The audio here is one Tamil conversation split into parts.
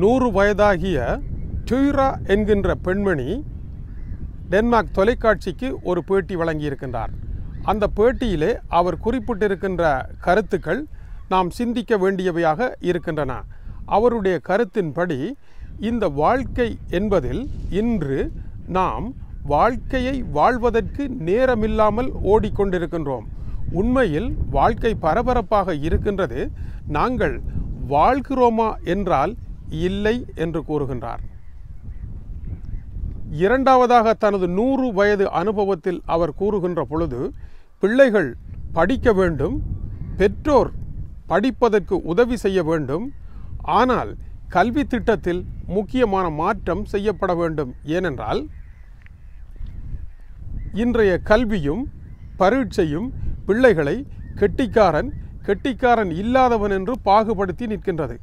நூறு வயதாகிய டுய்ரா என்கின்ற பெண்மணி டென்மார்க் தொலைக்காட்சிக்கு ஒரு பேட்டி வழங்கியிருக்கின்றார். அந்த பேட்டியிலே அவர் குறிப்பிட்டிருக்கின்ற கருத்துக்கள் நாம் சிந்திக்க வேண்டியவையாக இருக்கின்றன. அவருடைய கருத்தின்படி இந்த வாழ்க்கை என்பதில் இன்று நாம் வாழ்க்கையை வாழ்வதற்கு நேரமில்லாமல் ஓடிக்கொண்டிருக்கின்றோம். உண்மையில் வாழ்க்கை பரபரப்பாக இருக்கின்றது. நாங்கள் வாழ்கிறோமா என்றால் இல்லை என்று கூறுகின்றார். இரண்டாவதாக தனது நூறு வயது அனுபவத்தில் அவர் கூறுகின்ற பொழுது பிள்ளைகள் படிக்க வேண்டும் பெற்றோர் படிப்பதற்கு உதவி செய்ய வேண்டும் ஆனால் கல்வி திட்டத்தில் முக்கியமான மாற்றம் செய்யப்பட வேண்டும். ஏனென்றால் இன்றைய கல்வியும் பரீட்சையும் பிள்ளைகளை கெட்டிக்காரன் கெட்டிக்காரன் இல்லாதவன் என்று பாகுபடுத்தி நிற்கின்றது.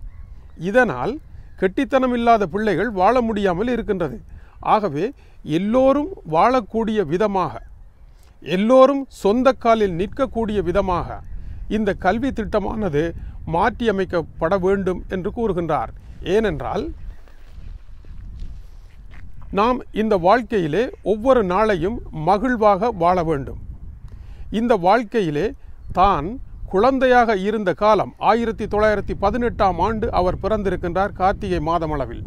இதனால் கெட்டித்தனம் இல்லாத பிள்ளைகள் வாழ முடியாமல் இருக்கின்றது. ஆகவே எல்லோரும் வாழக்கூடிய விதமாக எல்லோரும் சொந்த காலில் நிற்கக்கூடிய விதமாக இந்த கல்வி திட்டமானது மாற்றியமைக்கப்பட வேண்டும் என்று கூறுகின்றார். ஏனென்றால் நாம் இந்த வாழ்க்கையிலே ஒவ்வொரு நாளையும் மகிழ்வாக வாழ வேண்டும். இந்த வாழ்க்கையிலே தான் குழந்தையாக இருந்த காலம் ஆயிரத்தி தொள்ளாயிரத்தி பதினெட்டாம் ஆண்டு அவர் பிறந்திருக்கின்றார் கார்த்திகை மாதமளவில்.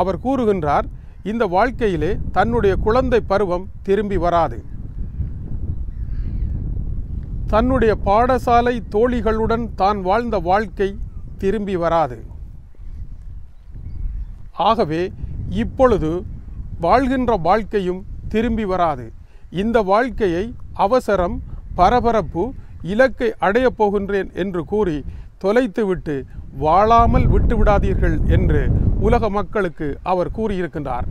அவர் கூறுகின்றார் இந்த வாழ்க்கையிலே தன்னுடைய குழந்தை பருவம் திரும்பி வராது. தன்னுடைய பாடசாலை தோழிகளுடன் தான் வாழ்ந்த வாழ்க்கை திரும்பி வராது. ஆகவே இப்பொழுது வாழ்கின்ற வாழ்க்கையும் திரும்பி வராது. இந்த வாழ்க்கையை அவசரம் பரபரப்பு இலக்கை அடையப் போகின்றேன் என்று கூறி தொலைத்துவிட்டு வாழாமல் விட்டுவிடாதீர்கள் என்று உலக மக்களுக்கு அவர் கூறியிருக்கின்றார்.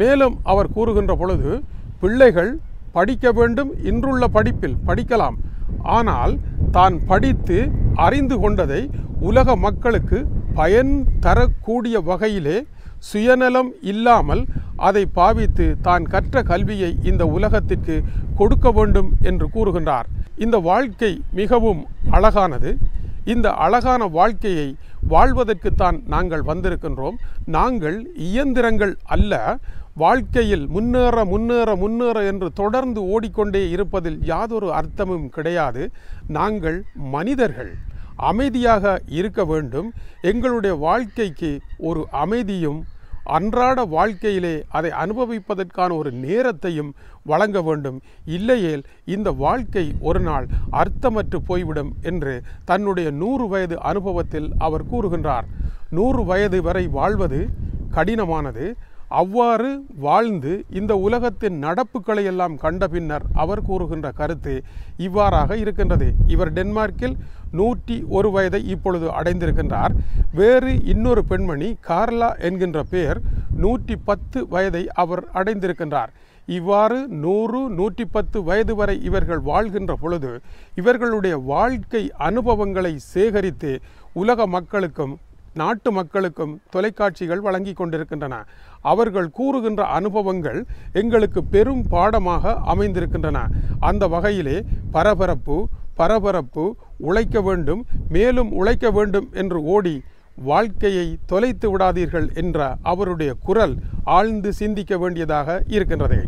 மேலும் அவர் கூறுகின்ற பொழுது பிள்ளைகள் படிக்க வேண்டும் இன்றுள்ள படிப்பில் படிக்கலாம். ஆனால் தான் படித்து அறிந்து கொண்டதை உலக மக்களுக்கு பயன் தரக்கூடிய வகையிலே சுயநலம் இல்லாமல் அதை பாவித்து தான் கற்ற கல்வியை இந்த உலகத்திற்கு கொடுக்க வேண்டும் என்று கூறுகின்றார். இந்த வாழ்க்கை மிகவும் அழகானது. இந்த அழகான வாழ்க்கையை வாழ்வதற்குத்தான் நாங்கள் வந்திருக்கின்றோம். நாங்கள் இயந்திரங்கள் அல்ல. வாழ்க்கையில் முன்னேற முன்னேற முன்னேற என்று தொடர்ந்து ஓடிக்கொண்டே இருப்பதில் யாதொரு அர்த்தமும் கிடையாது. நாங்கள் மனிதர்கள். அமைதியாக இருக்க வேண்டும். எங்களுடைய வாழ்க்கைக்கு ஒரு அமைதியும் அன்றாட வாழ்க்கையிலே அதை அனுபவிப்பதற்கான ஒரு நேரத்தையும் வழங்க வேண்டும். இல்லையேல் இந்த வாழ்க்கை ஒரு நாள் அர்த்தமற்று போய்விடும் என்று தன்னுடைய நூறு வயது அனுபவத்தில் அவர் கூறுகின்றார். நூறு வயது வரை வாழ்வது கடினமானது. அவ்வாறு வாழ்ந்து இந்த உலகத்தின் நடப்புகளை எல்லாம் கண்ட பின்னர் அவர் கூறுகின்ற கருத்து இவ்வாறாக இருக்கின்றது. இவர் டென்மார்க்கில் நூற்றி ஒரு வயதை இப்பொழுது அடைந்திருக்கின்றார். வேறு இன்னொரு பெண்மணி கார்லா என்கின்ற பெயர் நூற்றி பத்து வயதை அவர் அடைந்திருக்கின்றார். இவ்வாறு நூறு நூற்றி பத்து வயது வரை இவர்கள் வாழ்கின்ற பொழுது இவர்களுடைய வாழ்க்கை அனுபவங்களை சேகரித்து உலக மக்களுக்கும் நாட்டு மக்களுக்கும் தொலைக்காட்சிகள் வழங்கி கொண்டிருக்கின்றன. அவர்கள் கூறுகின்ற அனுபவங்கள் எங்களுக்கு பெரும் பாடமாக அமைந்திருக்கின்றன. அந்த வகையிலே பரபரப்பு பரபரப்பு உழைக்க வேண்டும் மேலும் உழைக்க வேண்டும் என்று ஓடி வாழ்க்கையை தொலைத்து விடாதீர்கள் என்ற அவருடைய குரல் ஆழ்ந்து சிந்திக்க வேண்டியதாக இருக்கின்றது.